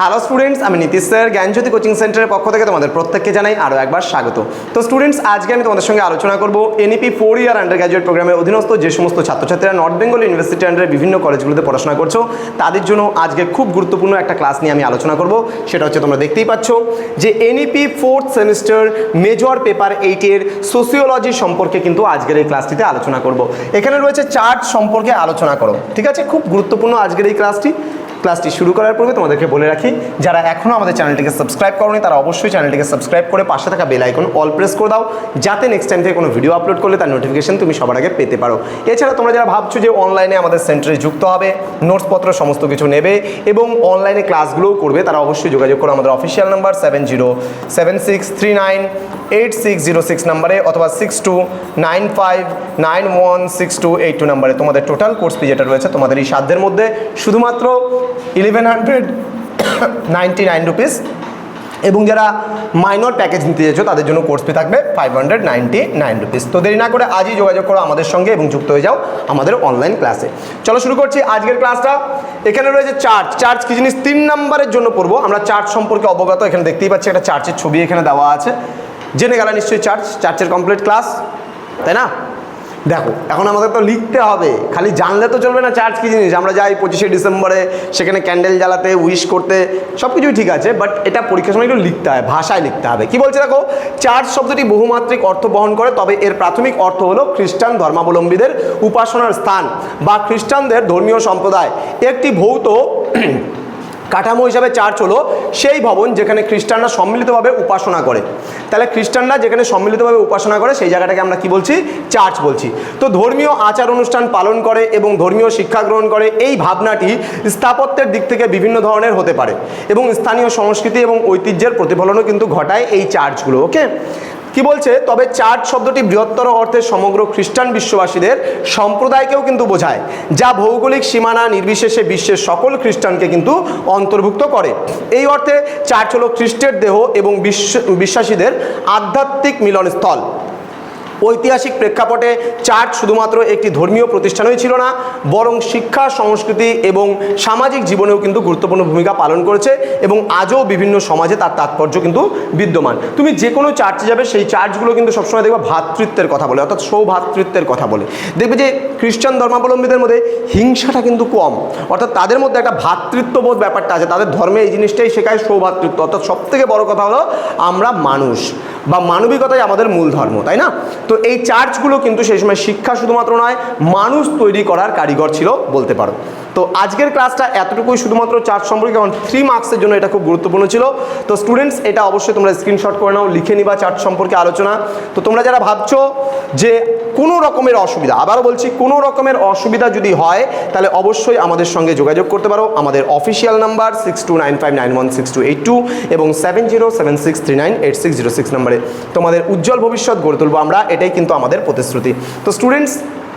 Hello students আমি Nitish sir, জ্ঞানজ্যোতি coaching সেন্টারের পক্ষ থেকে তোমাদের প্রত্যেককে জানাই আরও একবার স্বাগত। তো স্টুডেন্টস আজকে আমি তোমাদের সঙ্গে আলোচনা করব NEP four year undergraduate প্রোগ্রামের অধীনস্থ যে সমস্ত ছাত্রছাত্রীরা নর্থ বেঙ্গল ইউনিভার্সিটি আন্ডারে বিভিন্ন কলেজগুলোতে পড়াশোনা করছ, তাদের জন্য আজকে খুব গুরুত্বপূর্ণ একটা ক্লাস নিয়ে আমি আলোচনা করব। সেটা হচ্ছে তোমরা দেখতেই পাচ্ছ যে NEP fourth semester major paper এইটের সোসিওলজি সম্পর্কে কিন্তু আজকের এই ক্লাসটিতে আলোচনা করব। এখানে রয়েছে চার্ট সম্পর্কে আলোচনা করো। ঠিক আছে? খুব গুরুত্বপূর্ণ আজকের এই ক্লাসটি ক্লাসটি শুরু করার পূর্বে তোমাদেরকে বলে রাখি, যারা এখনও আমাদের চ্যানেলটিকে সাবস্ক্রাইব করনি, তারা অবশ্যই চ্যানেলটিকে সাবস্ক্রাইব করে পাশে থাকা বেল আইকন অল প্রেস করে দাও, যাতে নেক্সট টাইম থেকে কোনো ভিডিও আপলোড করলে তার নোটিফিকেশন তুমি সবার আগে পেতে পারো। এছাড়া তোমরা যারা ভাবছ যে অনলাইনে আমাদের সেন্টারে যুক্ত হবে নোটসপত্র সমস্ত কিছু নেবে এবং অনলাইনে ক্লাসগুলোও করবে, তারা অবশ্যই যোগাযোগ করো আমাদের official number seven zero seven six three nine eight six zero six নাম্বারে অথবা six two nine five nine one six two eight two নাম্বারে তোমাদের টোটাল কোর্স ফি যেটা রয়েছে তোমাদের এই সাধ্যের মধ্যে, শুধুমাত্র eleven hundred ninety nine rupees এবং যারা মাইনর প্যাকেজ নিতে চাইছো, তাদের জন্য কোর্স ফি থাকবে five hundred ninety nine rupees তো দেরি না করে আজই যোগাযোগ করো আমাদের সঙ্গে এবং যুক্ত হয়ে যাও আমাদের অনলাইন ক্লাসে চলো শুরু করছি আজকের ক্লাসটা এখানে রয়েছে চার্চ চার্চ কি জিনিস? তিন নম্বরের জন্য পড়ব। আমরা চার্চ সম্পর্কে অবগত, এখানে দেখতেই পাচ্ছি একটা চার্চের ছবি এখানে দেওয়া আছে। জেনে গেল নিশ্চয়ই চার্চ চার্চের কমপ্লিট ক্লাস তাই না? দেখো, এখন আমাদের তো লিখতে হবে। খালি জানলে তো চলবে না চার্চ কী জিনিস? আমরা যাই পঁচিশে ডিসেম্বরে, সেখানে ক্যান্ডেল জ্বালাতে উইশ করতে সব কিছুই ঠিক আছে বাট এটা পরীক্ষার সময় একটু লিখতে হয়, ভাষায় লিখতে হবে। কি বলছে দেখো? চার্চ শব্দটি বহুমাত্রিক অর্থ বহন করে, তবে এর প্রাথমিক অর্থ হলো খ্রিস্টান ধর্মাবলম্বীদের উপাসনার স্থান বা খ্রিস্টানদের ধর্মীয় সম্প্রদায়। একটি ভৌত কাঠামো হিসাবে চার্চ হলো সেই ভবন যেখানে খ্রিস্টানরা সম্মিলিতভাবে উপাসনা করে। তাহলে খ্রিস্টানরা যেখানে সম্মিলিতভাবে উপাসনা করে, সেই জায়গাটাকে আমরা কি বলছি? চার্চ বলছি। তো ধর্মীয় আচার অনুষ্ঠান পালন করে এবং ধর্মীয় শিক্ষা গ্রহণ করে, এই ভাবনাটি স্থাপত্যের দিক থেকে বিভিন্ন ধরনের হতে পারে। এবং স্থানীয় সংস্কৃতি এবং ঐতিহ্যের প্রতিফলনও কিন্তু ঘটায় এই চার্চগুলো ওকে কি বলছে? তবে চার্চ শব্দটি বৃহত্তর অর্থে সমগ্র খ্রিস্টান বিশ্ববাসীদের, সম্প্রদায়কেও কিন্তু বোঝায়, যা ভৌগোলিক সীমানা নির্বিশেষে বিশ্বের সকল খ্রিস্টানকে কিন্তু অন্তর্ভুক্ত করে। এই অর্থে চার্চ হলো খ্রিস্টের দেহ এবং বিশ্ব, বিশ্বাসীদের আধ্যাত্মিক মিলনস্থল। ঐতিহাসিক প্রেক্ষাপটে চার্চ শুধুমাত্র একটি ধর্মীয় প্রতিষ্ঠানই ছিল না, বরং শিক্ষা, সংস্কৃতি এবং সামাজিক জীবনেও কিন্তু গুরুত্বপূর্ণ ভূমিকা পালন করেছে এবং আজও বিভিন্ন সমাজে তার তাৎপর্য কিন্তু বিদ্যমান। তুমি যে কোনো চার্চে যাবে, সেই চার্চগুলো কিন্তু সবসময় দেখবে ভ্রাতৃত্বের কথা বলে, অর্থাৎ সৌভ্রাতৃত্বের কথা বলে। দেখবে যে খ্রিস্টান ধর্মাবলম্বীদের মধ্যে হিংসাটা কিন্তু কম, অর্থাৎ তাদের মধ্যে একটা ভ্রাতৃত্ববোধ ব্যাপারটা আছে। তাদের ধর্মে এই জিনিসটাই শেখায় সৌভ্রাতৃত্ব অর্থাৎ সবথেকে বড় কথা হলো আমরা মানুষ, বা মানবিকতাই আমাদের মূল ধর্ম, তাই না? তো এই চার্চগুলো কিন্তু সেই সময় শিক্ষা শুধুমাত্র নয়, মানুষ তৈরি করার কারিগর ছিল বলতে পারো। তো আজকের ক্লাসটা এতটুকুই, শুধুমাত্র চার্চ সম্পর্কে কারণ থ্রি মার্কসের জন্য এটা খুব গুরুত্বপূর্ণ ছিল। তো স্টুডেন্টস এটা অবশ্যই তোমরা স্ক্রিনশট করে নাও, লিখে নিবা চার্চ সম্পর্কে আলোচনা। তো তোমরা যারা ভাবছ যে কোনো রকমের অসুবিধা, আবারও বলছি কোনো রকমের অসুবিধা যদি হয়, তাহলে অবশ্যই আমাদের সঙ্গে যোগাযোগ করতে পারো। আমাদের official number six two nine five nine one six two eight two এবং seven zero seven six three nine eight six zero six নাম্বারে তোমাদের উজ্জ্বল ভবিষ্যৎ গড়ে তুলবো আমরা, এটাই কিন্তু আমাদের প্রতিশ্রুতি। তো স্টুডেন্টস